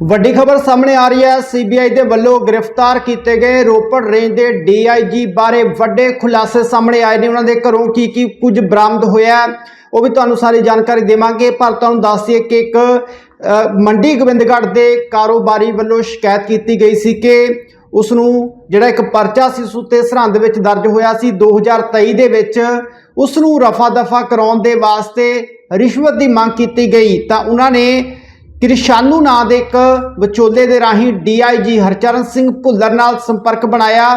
ਵੱਡੀ ਖਬਰ ਸਾਹਮਣੇ ਆ ਰਹੀ ਹੈ। ਸੀਬੀਆਈ ਦੇ ਵੱਲੋਂ ਗ੍ਰਿਫਤਾਰ ਕੀਤੇ ਗਏ ਰੋਪੜ ਰੇਂਜ ਦੇ ਡੀਆਈਜੀ ਬਾਰੇ ਵੱਡੇ ਖੁਲਾਸੇ ਸਾਹਮਣੇ ਆਏ ਨੇ। ਉਹਨਾਂ ਦੇ ਘਰੋਂ ਕੀ ਕੀ ਕੁਝ ਬਰਾਮਦ ਹੋਇਆ ਉਹ ਵੀ ਤੁਹਾਨੂੰ ਸਾਰੀ ਜਾਣਕਾਰੀ ਦੇਵਾਂਗੇ। ਪਰ ਤੁਹਾਨੂੰ ਦੱਸ ਦਈਏ ਕਿ ਇੱਕ ਮੰਡੀ ਗੋਬਿੰਦਗੜ੍ਹ ਦੇ ਕਾਰੋਬਾਰੀ ਵੱਲੋਂ ਸ਼ਿਕਾਇਤ ਕੀਤੀ ਗਈ ਸੀ ਕਿ ਉਸ ਨੂੰ ਜਿਹੜਾ ਇੱਕ ਪਰਚਾ ਸੀ ਸੁੱਤੇ ਸਰਹੰਦ ਵਿੱਚ ਦਰਜ ਹੋਇਆ ਸੀ। 2023 ਦੇ ਵਿੱਚ ਉਸ ਨੂੰ ਰਫਾ ਦਫਾ ਕਰਾਉਣ ਦੇ ਵਾਸਤੇ ਰਿਸ਼ਵਤ ਦੀ ਮੰਗ ਕੀਤੀ ਗਈ। ਤਾਂ ਉਹਨਾਂ ਨੇ ਕ੍ਰਿਸ਼ਾਨੂ ਨਾਂ ਦੇ ਇੱਕ ਵਿਚੋਲੇ ਦੇ ਰਾਹੀਂ ਡੀਆਈਜੀ ਹਰਚਰਨ ਸਿੰਘ ਭੁੱਲਰ ਨਾਲ ਸੰਪਰਕ ਬਣਾਇਆ,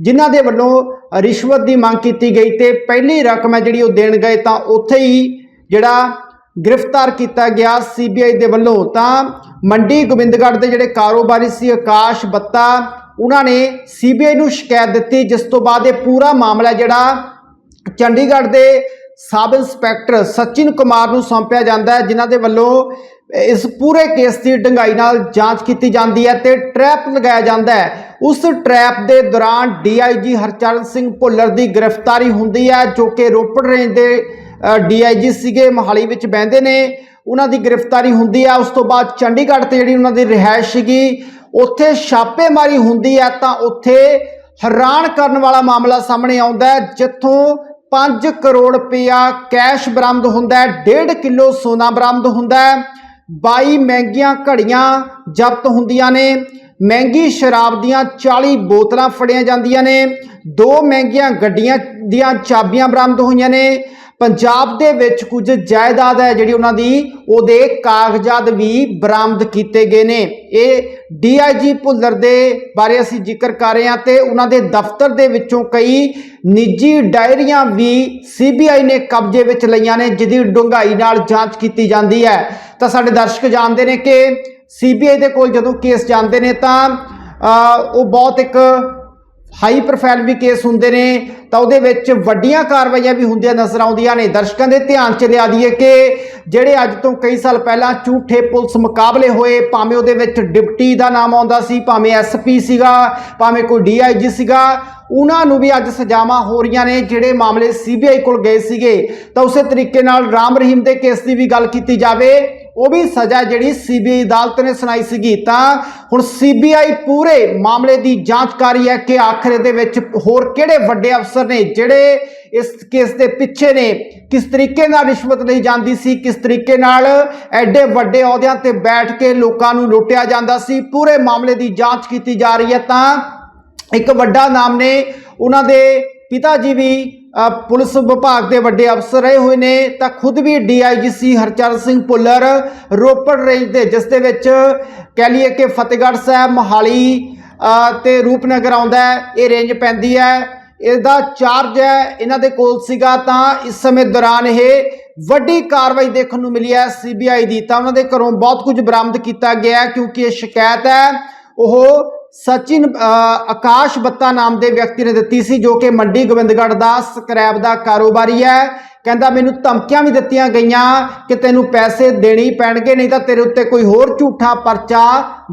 ਜਿਨ੍ਹਾਂ ਦੇ ਵੱਲੋਂ ਰਿਸ਼ਵਤ ਦੀ ਮੰਗ ਕੀਤੀ ਗਈ ਤੇ ਪਹਿਲੀ ਰਕਮ ਹੈ ਜਿਹੜੀ ਉਹ ਦੇਣ ਗਏ ਤਾਂ ਉੱਥੇ ਹੀ ਜਿਹੜਾ ਗ੍ਰਿਫਤਾਰ ਕੀਤਾ ਗਿਆ ਸੀਬੀਆਈ ਦੇ ਵੱਲੋਂ। ਤਾਂ ਮੰਡੀ ਗੋਬਿੰਦਗੜ੍ਹ ਦੇ ਜਿਹੜੇ ਕਾਰੋਬਾਰੀ ਸੀ ਆਕਾਸ਼ ਬੱਤਾ, ਉਹਨਾਂ ਨੇ ਸੀਬੀਆਈ ਨੂੰ ਸ਼ਿਕਾਇਤ ਦਿੱਤੀ, ਜਿਸ ਤੋਂ ਬਾਅਦ ਇਹ ਪੂਰਾ ਮਾਮਲਾ ਜਿਹੜਾ ਚੰਡੀਗੜ੍ਹ ਦੇ ਸਬ ਇੰਸਪੈਕਟਰ ਸਚਿਨ ਕੁਮਾਰ ਨੂੰ ਸੌਂਪਿਆ ਜਾਂਦਾ ਹੈ, ਜਿਨ੍ਹਾਂ ਦੇ ਵੱਲੋਂ ਇਸ ਪੂਰੇ ਕੇਸ ਦੀ ਡੰਗਾਈ ਨਾਲ ਜਾਂਚ ਕੀਤੀ ਜਾਂਦੀ ਹੈ ਤੇ ਟਰੈਪ ਲਗਾਇਆ ਜਾਂਦਾ ਹੈ। ਉਸ ਟਰੈਪ ਦੇ ਦੌਰਾਨ ਡੀਆਈਜੀ ਹਰਚਰਨ ਸਿੰਘ ਭੁੱਲਰ ਦੀ ਗ੍ਰਿਫਤਾਰੀ ਹੁੰਦੀ ਹੈ, ਜੋ ਕਿ ਰੋਪੜ ਰੇਂਜ ਦੇ ਡੀਆਈਜੀ ਸੀਗੇ, ਮੋਹਾਲੀ ਵਿੱਚ ਬਹਿੰਦੇ ਨੇ। ਉਹਨਾਂ ਦੀ ਗ੍ਰਿਫਤਾਰੀ ਹੁੰਦੀ ਹੈ। ਉਸ ਤੋਂ ਬਾਅਦ ਚੰਡੀਗੜ੍ਹ ਤੇ ਜਿਹੜੀ ਉਹਨਾਂ ਦੀ ਰਿਹਾਇਸ਼ ਸੀਗੀ, ਉੱਥੇ ਛਾਪੇਮਾਰੀ ਹੁੰਦੀ ਹੈ ਤਾਂ ਉੱਥੇ ਹੈਰਾਨ ਕਰਨ ਵਾਲਾ ਮਾਮਲਾ ਸਾਹਮਣੇ ਆਉਂਦਾ ਹੈ, ਜਿੱਥੋਂ 5 ਕਰੋੜ ਰੁਪਇਆ ਕੈਸ਼ ਬਰਾਮਦ ਹੁੰਦਾ ਹੈ 1.5 ਕਿਲੋ ਸੋਨਾ ਬਰਾਮਦ ਹੁੰਦਾ ਹੈ। 22 ਮਹਿੰਗੀਆਂ ਘੜੀਆਂ ਜ਼ਬਤ ਹੁੰਦੀਆਂ ਨੇ। ਮਹਿੰਗੀ ਸ਼ਰਾਬ ਦੀਆਂ 40 ਬੋਤਲਾਂ ਫੜੀਆਂ ਜਾਂਦੀਆਂ ਨੇ। ਦੋ ਮਹਿੰਗੀਆਂ ਗੱਡੀਆਂ ਦੀਆਂ ਚਾਬੀਆਂ ਬਰਾਮਦ ਹੋਈਆਂ ਨੇ। ਪੰਜਾਬ ਦੇ ਵਿੱਚ ਕੁਝ ਜਾਇਦਾਦ ਹੈ ਜਿਹੜੀ ਉਹਨਾਂ ਦੀ, ਉਹਦੇ ਕਾਗਜ਼ਾਤ ਵੀ ਬਰਾਮਦ ਕੀਤੇ ਗਏ ਨੇ। ਇਹ ਡੀਆਈਜੀ ਭੁੱਲਰ ਦੇ ਬਾਰੇ ਅਸੀਂ ਜ਼ਿਕਰ ਕਰ ਰਹੇ ਹਾਂ ਤੇ ਉਹਨਾਂ ਦੇ ਦਫ਼ਤਰ ਦੇ ਵਿੱਚੋਂ ਕਈ ਨਿੱਜੀ ਡਾਇਰੀਆਂ ਵੀ ਸੀਬੀਆਈ ਨੇ ਕਬਜ਼ੇ ਵਿੱਚ ਲਈਆਂ ਨੇ, ਜਿਹਦੀ ਡੂੰਘਾਈ ਨਾਲ ਜਾਂਚ ਕੀਤੀ ਜਾਂਦੀ ਹੈ। ਤਾਂ ਸਾਡੇ ਦਰਸ਼ਕ ਜਾਣਦੇ ਨੇ ਕਿ ਸੀਬੀਆਈ ਦੇ ਕੋਲ ਜਦੋਂ ਕੇਸ ਜਾਂਦੇ ਨੇ ਤਾਂ ਉਹ ਬਹੁਤ ਇੱਕ ਹਾਈ ਪ੍ਰੋਫਾਈਲ ਵੀ ਕੇਸ ਹੁੰਦੇ ਨੇ, ਤਾਂ ਉਹਦੇ ਵਿੱਚ ਵੱਡੀਆਂ ਕਾਰਵਾਈਆਂ ਵੀ ਹੁੰਦੀਆਂ ਨਜ਼ਰ ਆਉਂਦੀਆਂ ਨੇ। ਦਰਸ਼ਕਾਂ ਦੇ ਧਿਆਨ ਚ ਲਿਆ ਦਈਏ ਕਿ ਜਿਹੜੇ ਅੱਜ ਤੋਂ ਕਈ ਸਾਲ ਪਹਿਲਾਂ ਝੂਠੇ ਪੁਲਿਸ ਮੁਕਾਬਲੇ ਹੋਏ, ਭਾਵੇਂ ਉਹਦੇ ਵਿੱਚ ਡਿਪਟੀ ਦਾ ਨਾਮ ਆਉਂਦਾ ਸੀ, ਭਾਵੇਂ ਐਸਪੀ ਸੀਗਾ, ਭਾਵੇਂ ਕੋਈ ਡੀਆਈਜੀ ਸੀਗਾ, ਉਹਨਾਂ ਨੂੰ ਵੀ ਅੱਜ ਸਜ਼ਾਵਾਂ ਹੋ ਰਹੀਆਂ ਨੇ, ਜਿਹੜੇ ਮਾਮਲੇ ਸੀਬੀਆਈ ਕੋਲ ਗਏ ਸੀਗੇ। ਤਾਂ ਉਸੇ ਤਰੀਕੇ ਨਾਲ ਰਾਮ ਰਹੀਮ ਦੇ ਕੇਸ ਦੀ ਵੀ ਗੱਲ ਕੀਤੀ ਜਾਵੇ। ਉਹ ਵੀ ਸਜ਼ਾ ਜਿਹੜੀ ਸੀਬੀਆਈ ਅਦਾਲਤ ਨੇ ਸੁਣਾਈ ਸੀਗੀ। ਤਾਂ ਹੁਣ ਸੀਬੀਆਈ ਪੂਰੇ ਮਾਮਲੇ ਦੀ ਜਾਂਚ ਕਰ ਰਹੀ ਹੈ ਕਿ ਆਖਰ ਇਹਦੇ ਵਿੱਚ ਹੋਰ ਕਿਹੜੇ ਵੱਡੇ ਅਫਸਰ ਨੇ, ਜਿਹੜੇ ਇਸ ਕੇਸ ਦੇ ਪਿੱਛੇ ਨੇ, ਕਿਸ ਤਰੀਕੇ ਨਾਲ ਰਿਸ਼ਵਤ ਲਈ ਜਾਂਦੀ ਸੀ, ਕਿਸ ਤਰੀਕੇ ਨਾਲ ਐਡੇ ਵੱਡੇ ਅਹੁਦਿਆਂ ਤੇ ਬੈਠ ਕੇ ਲੋਕਾਂ ਨੂੰ ਲੁੱਟਿਆ ਜਾਂਦਾ ਸੀ। ਪੂਰੇ ਮਾਮਲੇ ਦੀ ਜਾਂਚ ਕੀਤੀ ਜਾ ਰਹੀ ਹੈ ਤਾਂ ਇੱਕ ਵੱਡਾ ਨਾਮ ਨੇ ਉਹਨਾਂ ਦੇ ਪਿਤਾ ਜੀ ਵੀ ਪੁਲਿਸ ਵਿਭਾਗ ਦੇ ਵੱਡੇ ਅਫਸਰ ਰਹੇ ਹੋਏ ਨੇ ਤਾਂ ਖੁਦ ਵੀ ਡੀਆਈਜੀ ਸੀ ਹਰਚਰਨ ਸਿੰਘ ਭੁੱਲਰ ਰੋਪੜ ਰੇਂਜ ਦੇ ਜਿਸ ਦੇ ਵਿੱਚ ਕਹਿ ਲਈਏ ਕਿ ਫਤਿਹਗੜ੍ਹ ਸਾਹਿਬ ਮੋਹਾਲੀ ਅ, ਤੇ ਰੂਪਨਗਰ ਆਉਂਦਾ ਇਹ ਰੇਂਜ ਪੈਂਦੀ ਹੈ। ਇਹਦਾ ਚਾਰਜ ਹੈ ਇਹਨਾਂ ਦੇ ਕੋਲ ਸੀਗਾ ਤਾਂ ਇਸ ਸਮੇਂ ਦੌਰਾਨ ਇਹ ਵੱਡੀ ਕਾਰਵਾਈ ਦੇਖਣ ਨੂੰ ਮਿਲੀ ਹੈ ਸੀਬੀਆਈ ਦੀ। ਤਾਂ ਉਹਨਾਂ ਦੇ ਘਰੋਂ ਬਹੁਤ ਕੁਝ ਬਰਾਮਦ ਕੀਤਾ ਗਿਆ ਕਿਉਂਕਿ ਇਹ ਸ਼ਿਕਾਇਤ ਹੈ ਉਹ ਸਚਿਨ ਆਕਾਸ਼ ਬੱਤਾ ਨਾਮ ਦੇ ਵਿਅਕਤੀ ਨੇ ਦਿੱਤੀ ਸੀ ਜੋ ਕਿ ਮੰਡੀ ਗੋਬਿੰਦਗੜ੍ਹ ਦਾ ਸਕ੍ਰੈਬ ਦਾ ਕਾਰੋਬਾਰੀ ਹੈ। ਕਹਿੰਦਾ, ਮੈਨੂੰ ਧਮਕੀਆਂ ਵੀ ਦਿੱਤੀਆਂ ਗਈਆਂ ਕਿ ਤੈਨੂੰ ਪੈਸੇ ਦੇਣੇ ਹੀ ਪੈਣਗੇ, ਨਹੀਂ ਤਾਂ ਤੇਰੇ ਉੱਤੇ ਕੋਈ ਹੋਰ ਝੂਠਾ ਪਰਚਾ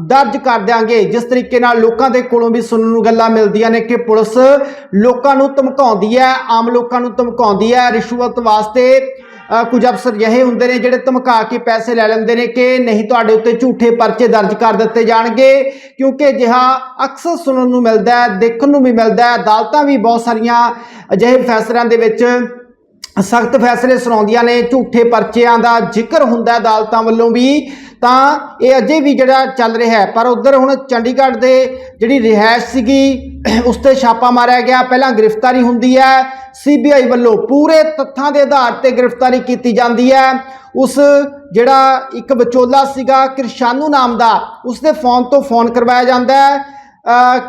ਦਰਜ ਕਰ ਦਿਆਂਗੇ। ਜਿਸ ਤਰੀਕੇ ਨਾਲ ਲੋਕਾਂ ਦੇ ਕੋਲੋਂ ਵੀ ਸੁਣਨ ਨੂੰ ਗੱਲਾਂ ਮਿਲਦੀਆਂ ਨੇ ਕਿ ਪੁਲਿਸ ਲੋਕਾਂ ਨੂੰ ਧਮਕਾਉਂਦੀ ਹੈ, ਆਮ ਲੋਕਾਂ ਨੂੰ ਧਮਕਾਉਂਦੀ ਹੈ। ਰਿਸ਼ਵਤ ਵਾਸਤੇ ਕੁਝ ਅਫਸਰ ਜਿਹੇ ਹੁੰਦੇ ਨੇ ਜਿਹੜੇ ਧਮਕਾ ਕੇ ਪੈਸੇ ਲੈ ਲੈਂਦੇ ਨੇ ਕਿ ਨਹੀਂ ਤੁਹਾਡੇ ਉੱਤੇ ਝੂਠੇ ਪਰਚੇ ਦਰਜ ਕਰ ਦਿੱਤੇ ਜਾਣਗੇ, ਕਿਉਂਕਿ ਅਜਿਹਾ ਅਕਸਰ ਸੁਣਨ ਨੂੰ ਮਿਲਦਾ ਹੈ, ਦੇਖਣ ਨੂੰ ਵੀ ਮਿਲਦਾ ਹੈ, ਅਦਾਲਤਾਂ ਵੀ ਬਹੁਤ ਸਾਰੀਆਂ ਅਜਿਹੇ ਫੈਸਲਿਆਂ ਦੇ ਵਿੱਚ ਸਖਤ ਫੈਸਲੇ ਸੁਣਾਉਂਦੀਆਂ ਨੇ, ਝੂਠੇ ਪਰਚਿਆਂ ਦਾ ਜ਼ਿਕਰ ਹੁੰਦਾ ਅਦਾਲਤਾਂ ਵੱਲੋਂ ਵੀ, ਤਾਂ ਇਹ ਅਜੇ ਵੀ ਜਿਹੜਾ ਚੱਲ ਰਿਹਾ ਹੈ। ਪਰ ਉਧਰ ਹੁਣ ਚੰਡੀਗੜ੍ਹ ਦੇ ਜਿਹੜੀ ਰਿਹਾਇਸ਼ ਸੀਗੀ, ਉਸ ਤੇ ਛਾਪਾ ਮਾਰਿਆ ਗਿਆ। ਪਹਿਲਾਂ ਗ੍ਰਿਫਤਾਰੀ ਹੁੰਦੀ ਹੈ। ਸੀਬੀਆਈ ਵੱਲੋਂ ਪੂਰੇ ਤੱਥਾਂ ਦੇ ਆਧਾਰ ਤੇ ਗ੍ਰਿਫਤਾਰੀ ਕੀਤੀ ਜਾਂਦੀ ਹੈ। ਉਸ ਜਿਹੜਾ ਇੱਕ ਵਿਚੋਲਾ ਸੀਗਾ, ਕਿਰਸ਼ਾਨੂ ਨਾਮ ਦਾ, ਉਸ ਦੇ ਫੋਨ ਤੋਂ ਫੋਨ ਕਰਵਾਇਆ ਜਾਂਦਾ ਹੈ।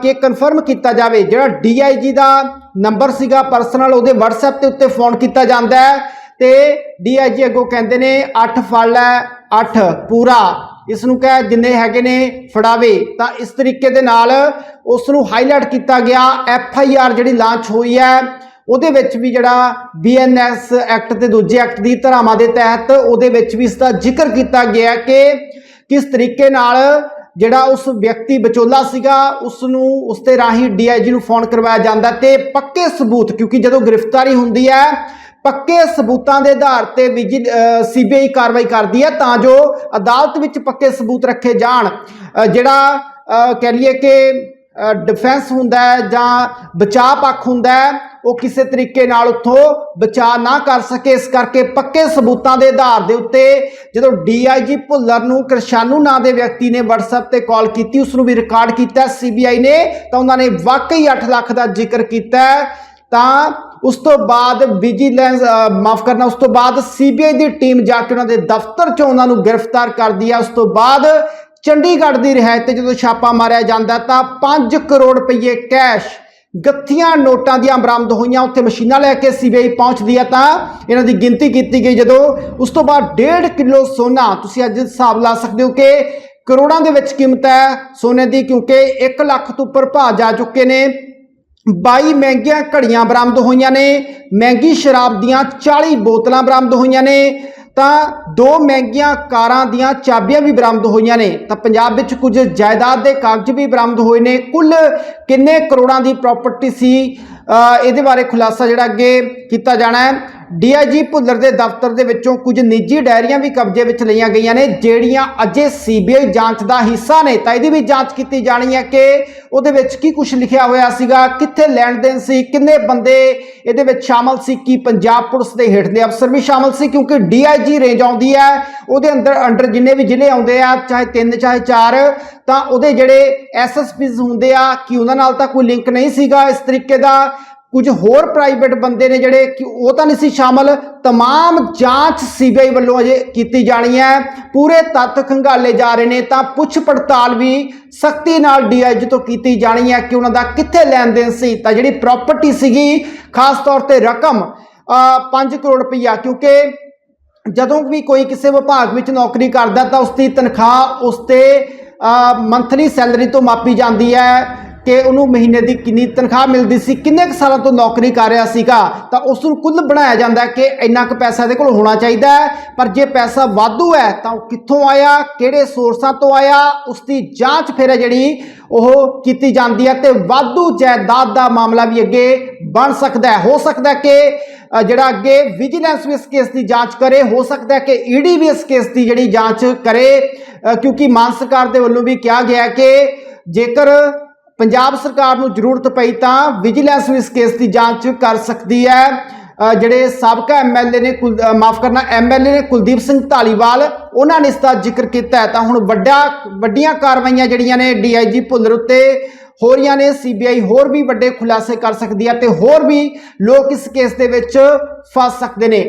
ਕਿ ਕਨਫਰਮ ਕੀਤਾ ਜਾਵੇ, ਜਿਹੜਾ ਡੀਆਈਜੀ ਦਾ ਨੰਬਰ ਸੀਗਾ ਪਰਸਨਲ ਉਹਦੇ WhatsApp ਤੇ ਉੱਤੇ ਫੋਨ ਕੀਤਾ ਜਾਂਦਾ ਹੈ ਤੇ ਡੀਆਈਜੀ ਅੱਗੋਂ ਕਹਿੰਦੇ ਨੇ 8 ਫੜ ਲੈ 8 ਪੂਰਾ। ਇਸ ਨੂੰ ਕਹਿ ਜਿੰਨੇ ਹੈਗੇ ਨੇ ਫੜਾਵੇ। ਤਾਂ ਇਸ ਤਰੀਕੇ ਦੇ ਨਾਲ ਉਸ ਨੂੰ ਹਾਈਲਾਈਟ ਕੀਤਾ ਗਿਆ। ਐਫ ਆਈ ਆਰ ਜਿਹੜੀ ਲਾਂਚ ਹੋਈ ਹੈ, ਉਹਦੇ ਵਿੱਚ ਵੀ ਜਿਹੜਾ ਬੀਐਨਐਸ ਐਕਟ ਤੇ ਦੂਜੇ ਐਕਟ ਦੀ ਧਾਰਾਵਾਂ ਦੇ ਤਹਿਤ ਉਹਦੇ ਵਿੱਚ ਵੀ ਇਸ ਦਾ ਜ਼ਿਕਰ ਕੀਤਾ ਗਿਆ ਕਿ ਕਿਸ ਤਰੀਕੇ ਨਾਲ ਜਿਹੜਾ ਉਸ ਵਿਅਕਤੀ ਵਿਚੋਲਾ ਸੀਗਾ ਉਸ ਨੂੰ ਉਸ ਤੇ ਰਾਹੀਂ ਡੀਆਈਜੀ ਨੂੰ ਫੋਨ ਕਰਵਾਇਆ ਜਾਂਦਾ ਤੇ ਪੱਕੇ ਸਬੂਤ ਕਿਉਂਕਿ ਜਦੋਂ ਗ੍ਰਿਫਤਾਰੀ ਹੁੰਦੀ ਹੈ ਪੱਕੇ ਸਬੂਤਾਂ ਦੇ ਆਧਾਰ ਤੇ ਸੀਬੀਆਈ ਕਾਰਵਾਈ ਕਰਦੀ ਹੈ ਤਾਂ ਜੋ ਅਦਾਲਤ ਵਿੱਚ ਪੱਕੇ ਸਬੂਤ ਰੱਖੇ ਜਾਣ। ਜਿਹੜਾ ਅ, ਕਹਿ ਲਈਏ ਕਿ ਡਿਫੈਂਸ ਹੁੰਦਾ ਹੈ ਜਾਂ ਬਚਾਅ ਪੱਖ ਹੁੰਦਾ ਹੈ ਉਹ ਕਿਸੇ ਤਰੀਕੇ ਨਾਲ ਉੱਥੋਂ ਬਚਾਅ ਨਾ ਕਰ ਸਕੇ। ਇਸ ਕਰਕੇ ਪੱਕੇ ਸਬੂਤਾਂ ਦੇ ਆਧਾਰ ਦੇ ਉੱਤੇ ਜਦੋਂ ਡੀਆਈਜੀ ਭੁੱਲਰ ਨੂੰ ਕਿਰਸ਼ਾਨੂ ਨਾਂ ਦੇ ਵਿਅਕਤੀ ਨੇ WhatsApp ਤੇ ਕਾਲ ਕੀਤੀ, ਉਸ ਨੂੰ ਵੀ ਰਿਕਾਰਡ ਕੀਤਾ। ਸੀਬੀਆਈ ਨੇ ਤਾਂ ਉਹਨਾਂ ਨੇ ਵਾਕਈ 8 ਲੱਖ ਦਾ ਜ਼ਿਕਰ ਕੀਤਾ। ਤਾਂ ਉਸ ਤੋਂ ਬਾਅਦ ਵਿਜੀਲੈਂਸ ਮਾਫ ਕਰਨਾ, ਉਸ ਤੋਂ ਬਾਅਦ ਸੀਬੀਆਈ ਦੀ ਟੀਮ ਜਾ ਕੇ ਉਹਨਾਂ ਦੇ ਦਫ਼ਤਰ 'ਚੋਂ ਉਹਨਾਂ ਨੂੰ ਗ੍ਰਿਫਤਾਰ ਕਰਦੀ ਹੈ ਉਸ ਤੋਂ ਬਾਅਦ ਚੰਡੀਗੜ੍ਹ ਦੀ ਰਿਹਾਇਤ ਤੇ ਜਦੋਂ ਛਾਪਾ ਮਾਰਿਆ ਜਾਂਦਾ ਤਾਂ 5 ਕਰੋੜ ਰੁਪਏ ਕੈਸ਼ ਗੱਥੀਆਂ ਨੋਟਾਂ ਦੀਆਂ ਬਰਾਮਦ ਹੋਈਆਂ, ਉੱਥੇ ਮਸ਼ੀਨਾਂ ਲੈ ਕੇ ਸੀਬੀਆਈ ਪਹੁੰਚਦੀ ਹੈ ਤਾਂ ਇਹਨਾਂ ਦੀ ਗਿਣਤੀ ਕੀਤੀ ਗਈ ਜਦੋਂ ਉਸ ਤੋਂ ਬਾਅਦ 1.5 ਕਿਲੋ ਸੋਨਾ, ਤੁਸੀਂ ਅੱਜ ਹਿਸਾਬ ਲਾ ਸਕਦੇ ਹੋ ਕਿ ਕਰੋੜਾਂ ਦੇ ਵਿੱਚ ਕੀਮਤ ਹੈ ਸੋਨੇ ਦੀ, ਕਿਉਂਕਿ 1 ਲੱਖ ਤੋਂ ਉੱਪਰ ਭਾਅ ਜਾ ਚੁੱਕੇ ਨੇ। 22 ਮਹਿੰਗੀਆਂ ਘੜੀਆਂ ਬਰਾਮਦ ਹੋਈਆਂ ਨੇ, ਮਹਿੰਗੀ ਸ਼ਰਾਬ ਦੀਆਂ 40 ਬੋਤਲਾਂ ਬਰਾਮਦ ਹੋਈਆਂ ਨੇ, ਤਾਂ ਦੋ ਮਹਿੰਗੀਆਂ ਕਾਰਾਂ ਦੀਆਂ ਚਾਬੀਆਂ ਵੀ ਬਰਾਮਦ ਹੋਈਆਂ ਨੇ, ਤਾਂ ਪੰਜਾਬ ਵਿੱਚ ਕੁਝ ਜਾਇਦਾਦ ਦੇ ਕਾਗਜ਼ ਵੀ ਬਰਾਮਦ ਹੋਏ ਨੇ, ਕੁੱਲ ਕਿੰਨੇ ਕਰੋੜਾਂ ਦੀ ਪ੍ਰਾਪਰਟੀ ਸੀ? ਇਹਦੇ ਬਾਰੇ ਖੁਲਾਸਾ ਜਿਹੜਾ ਅੱਗੇ ਕੀਤਾ ਜਾਣਾ ਹੈ। ਡੀਆਈਜੀ ਭੁੱਲਰ ਦੇ ਦਫ਼ਤਰ ਦੇ ਵਿੱਚੋਂ ਕੁਝ ਨਿੱਜੀ ਡਾਇਰੀਆਂ ਵੀ ਕਬਜ਼ੇ ਵਿੱਚ ਲਈਆਂ ਗਈਆਂ ਨੇ, ਜਿਹੜੀਆਂ ਅਜੇ ਸੀਬੀਆਈ ਜਾਂਚ ਦਾ ਹਿੱਸਾ ਨੇ। ਤਾਂ ਇਹਦੀ ਵੀ ਜਾਂਚ ਕੀਤੀ ਜਾਣੀ ਹੈ ਕਿ ਉਹਦੇ ਵਿੱਚ ਕੀ ਕੁਝ ਲਿਖਿਆ ਹੋਇਆ ਸੀਗਾ, ਕਿੱਥੇ ਲੈਣ ਦੇਣ ਸੀ, ਕਿੰਨੇ ਬੰਦੇ ਇਹਦੇ ਵਿੱਚ ਸ਼ਾਮਲ ਸੀ, ਕੀ ਪੰਜਾਬ ਪੁਲਿਸ ਦੇ ਹੇਠਲੇ ਅਫਸਰ ਵੀ ਸ਼ਾਮਲ ਸੀ, ਕਿਉਂਕਿ ਡੀਆਈਜੀ ਰੇਂਜ ਆਉਂਦੀ ਹੈ, ਉਹਦੇ ਅੰਦਰ, ਅੰਡਰ ਜਿੰਨੇ ਵੀ ਜ਼ਿਲ੍ਹੇ ਆਉਂਦੇ ਆ, ਚਾਹੇ ਤਿੰਨ, ਚਾਹੇ ਚਾਰ, ਤਾਂ ਉਹਦੇ ਜਿਹੜੇ ਐਸਐਸਪੀਜ਼ ਹੁੰਦੇ ਆ, ਕਿ ਉਹਨਾਂ ਨਾਲ ਤਾਂ ਕੋਈ ਲਿੰਕ ਨਹੀਂ ਸੀਗਾ ਇਸ ਤਰੀਕੇ ਦਾ? ਕੁਝ ਹੋਰ ਪ੍ਰਾਈਵੇਟ ਬੰਦੇ ਨੇ ਜਿਹੜੇ ਕਿ ਉਹ ਤਾਂ ਨਹੀਂ ਸੀ ਸ਼ਾਮਲ तमाम ਜਾਂਚ ਸੀਬੀਆਈ ਵੱਲੋਂ ਅਜੇ ਕੀਤੀ ਜਾਣੀ ਹੈ ਪੂਰੇ ਤੱਥ ਖੰਗਾਲੇ ਜਾ ਰਹੇ ਨੇ ਤਾਂ ਪੁੱਛ ਪੜਤਾਲ ਵੀ ਸਖਤੀ ਨਾਲ ਡੀਆਈਜੀ ਤੋਂ ਕੀਤੀ ਜਾਣੀ ਹੈ ਕਿ ਉਹਨਾਂ ਦਾ ਕਿੱਥੇ ਲੈਣ ਦੇਣ ਸੀ ਤਾਂ ਜਿਹੜੀ ਪ੍ਰਾਪਰਟੀ ਸੀਗੀ ਖਾਸ ਤੌਰ ਤੇ ਰਕਮ 5 ਕਰੋੜ ਰੁਪਈਆ ਕਿਉਂਕਿ ਜਦੋਂ ਵੀ ਕੋਈ ਕਿਸੇ ਵਿਭਾਗ ਵਿੱਚ ਨੌਕਰੀ ਕਰਦਾ ਤਾਂ ਉਸ ਦੀ ਤਨਖਾਹ ਉਸ ਤੇ ਮੰਥਲੀ ਸੈਲਰੀ ਤੋਂ ਮਾਪੀ ਜਾਂਦੀ ਹੈ ਕਿ ਉਹਨੂੰ ਮਹੀਨੇ ਦੀ ਕਿੰਨੀ ਤਨਖਾਹ ਮਿਲਦੀ ਸੀ, ਕਿੰਨੇ ਕੁ ਸਾਲਾਂ ਤੋਂ ਨੌਕਰੀ ਕਰ ਰਿਹਾ ਸੀਗਾ, ਤਾਂ ਉਸ ਨੂੰ ਕੁੱਲ ਬਣਾਇਆ ਜਾਂਦਾ ਕਿ ਇੰਨਾ ਕੁ ਪੈਸਾ ਇਹਦੇ ਕੋਲ ਹੋਣਾ ਚਾਹੀਦਾ ਹੈ। ਪਰ ਜੇ ਪੈਸਾ ਵਾਧੂ ਹੈ, ਤਾਂ ਉਹ ਕਿੱਥੋਂ ਆਇਆ, ਕਿਹੜੇ ਸੋਰਸਾਂ ਤੋਂ ਆਇਆ ਉਸ ਦੀ ਜਾਂਚ ਫਿਰ ਹੈ ਜਿਹੜੀ ਉਹ ਕੀਤੀ ਜਾਂਦੀ ਹੈ ਤੇ ਵਾਧੂ ਜਾਇਦਾਦ ਦਾ ਮਾਮਲਾ ਵੀ ਅੱਗੇ ਬਣ ਸਕਦਾ ਹੈ। ਹੋ ਸਕਦਾ ਕਿ ਜਿਹੜਾ ਅੱਗੇ ਵਿਜੀਲੈਂਸ ਵੀ ਇਸ ਕੇਸ ਦੀ ਜਾਂਚ ਕਰੇ, ਹੋ ਸਕਦਾ ਹੈ ਕਿ ਈਡੀ ਵੀ ਇਸ ਕੇਸ ਦੀ ਜਿਹੜੀ ਜਾਂਚ ਕਰੇ ਕਿਉਂਕਿ ਮਾਨ ਸਰਕਾਰ ਦੇ ਵੱਲੋਂ ਵੀ ਕਿਹਾ ਗਿਆ ਕਿ ਜੇਕਰ ਪੰਜਾਬ ਸਰਕਾਰ ਨੂੰ ਜ਼ਰੂਰਤ ਪਈ ਤਾਂ ਵਿਜੀਲੈਂਸ ਵੀ ਇਸ ਕੇਸ ਦੀ ਜਾਂਚ ਕਰ ਸਕਦੀ ਹੈ। ਜਿਹੜੇ ਸਾਬਕਾ ਐਮਐਲਏ ਨੇ ਮਾਫ ਕਰਨਾ ਐਮਐਲਏ ਨੇ ਕੁਲਦੀਪ ਸਿੰਘ ਢਾਲੀਵਾਲ ਉਹਨਾਂ ਨੇ ਇਸ ਦਾ ਜ਼ਿਕਰ ਕੀਤਾ ਤਾਂ ਹੁਣ ਵੱਡਾ, ਵੱਡੀਆਂ ਕਾਰਵਾਈਆਂ ਜਿਹੜੀਆਂ ਨੇ ਡੀਆਈਜੀ ਭੁੱਲਰ ਉੱਤੇ ਹੋ ਰਹੀਆਂ ਨੇ ਸੀਬੀਆਈ ਹੋਰ ਵੀ ਵੱਡੇ ਖੁਲਾਸੇ ਕਰ ਸਕਦੀ ਹੈ ਤੇ ਹੋਰ ਵੀ ਲੋਕ ਇਸ ਕੇਸ ਦੇ ਵਿੱਚ ਫਸ ਸਕਦੇ ਨੇ।